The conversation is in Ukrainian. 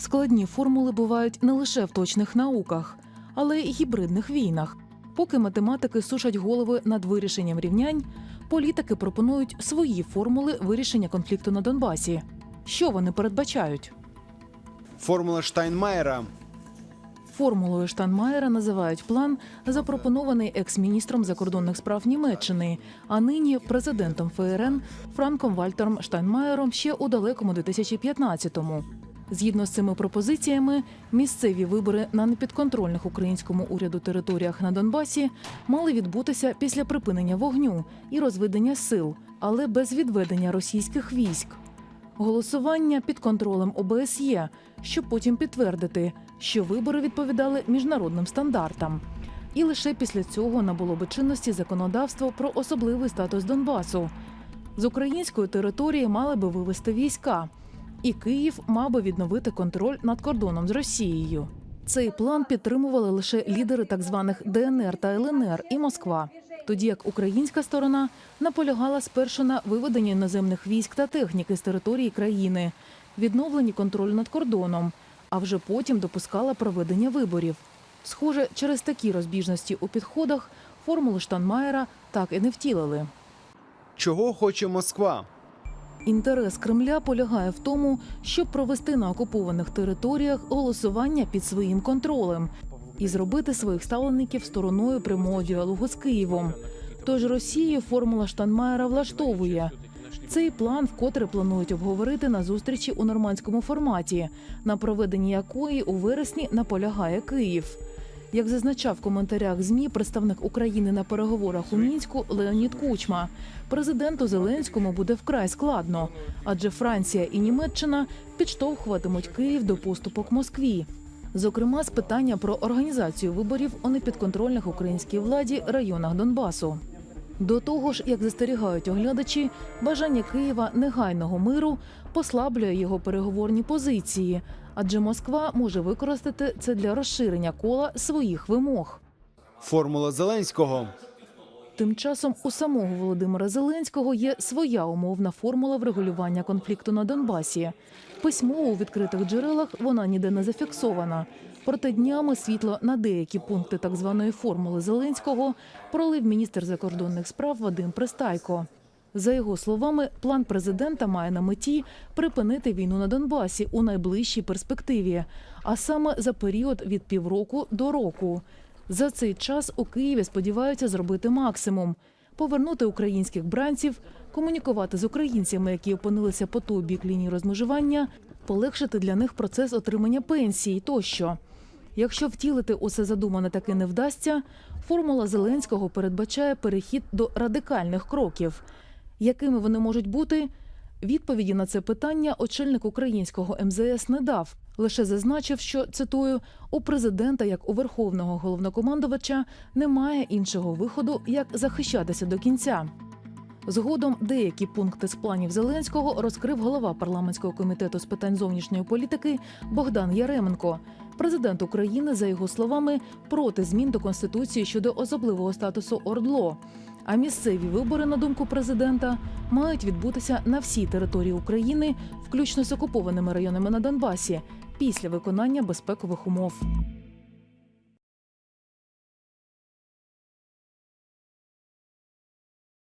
Складні формули бувають не лише в точних науках, але й гібридних війнах. Поки математики сушать голови над вирішенням рівнянь, політики пропонують свої формули вирішення конфлікту на Донбасі. Що вони передбачають? Формула Штайнмаєра. Формулою Штанмаєра називають план, запропонований екс-міністром закордонних справ Німеччини, а нині президентом ФРН Франком Вальтером Штайнмаєром ще у далекому 2015-му. Згідно з цими пропозиціями, місцеві вибори на непідконтрольних українському уряду територіях на Донбасі мали відбутися після припинення вогню і розведення сил, але без відведення російських військ. Голосування під контролем ОБСЄ, щоб потім підтвердити, що вибори відповідали міжнародним стандартам. І лише після цього набуло би чинності законодавство про особливий статус Донбасу. З української території мали би вивести війська, і Київ мав би відновити контроль над кордоном з Росією. Цей план підтримували лише лідери так званих ДНР та ЛНР і Москва, тоді як українська сторона наполягала спершу на виведенні іноземних військ та техніки з території країни, відновленні контролю над кордоном, а вже потім допускала проведення виборів. Схоже, через такі розбіжності у підходах формулу Штанмаєра так і не втілили. Чого хоче Москва? Інтерес Кремля полягає в тому, щоб провести на окупованих територіях голосування під своїм контролем і зробити своїх ставленників стороною прямого діалогу з Києвом. Тож Росію формула Штанмаєра влаштовує. Цей план вкотре планують обговорити на зустрічі у нормандському форматі, на проведенні якої у вересні наполягає Київ. Як зазначав в коментарях ЗМІ представник України на переговорах у мінську Леонід Кучма, президенту Зеленському буде вкрай складно, адже Франція і Німеччина підштовхуватимуть Київ до поступок Москві. Зокрема, з питання про організацію виборів у непідконтрольних українській владі районах Донбасу. До того ж, як застерігають оглядачі, бажання Києва негайного миру послаблює його переговорні позиції, адже Москва може використати це для розширення кола своїх вимог. Формула Зеленського. Тим часом у самого Володимира Зеленського є своя умовна формула врегулювання конфлікту на Донбасі. Письмово у відкритих джерелах вона ніде не зафіксована. Проте днями світло на деякі пункти так званої формули Зеленського пролив міністр закордонних справ Вадим Пристайко. За його словами, план президента має на меті припинити війну на Донбасі у найближчій перспективі, а саме за період від півроку до року. За цей час у Києві сподіваються зробити максимум: повернути українських бранців, комунікувати з українцями, які опинилися по той бік лінії розмежування, полегшити для них процес отримання пенсії тощо. Якщо втілити усе задумане таки не вдасться, формула Зеленського передбачає перехід до радикальних кроків. Якими вони можуть бути? Відповіді на це питання очільник українського МЗС не дав. Лише зазначив, що цитую у президента, як у верховного головнокомандувача, немає іншого виходу, як захищатися до кінця. Згодом деякі пункти з планів Зеленського розкрив голова парламентського комітету з питань зовнішньої політики Богдан Яременко. Президент України, за його словами, проти змін до конституції щодо особливого статусу ОРДЛО. А місцеві вибори, на думку президента, мають відбутися на всій території України, включно з окупованими районами на Донбасі, після виконання безпекових умов.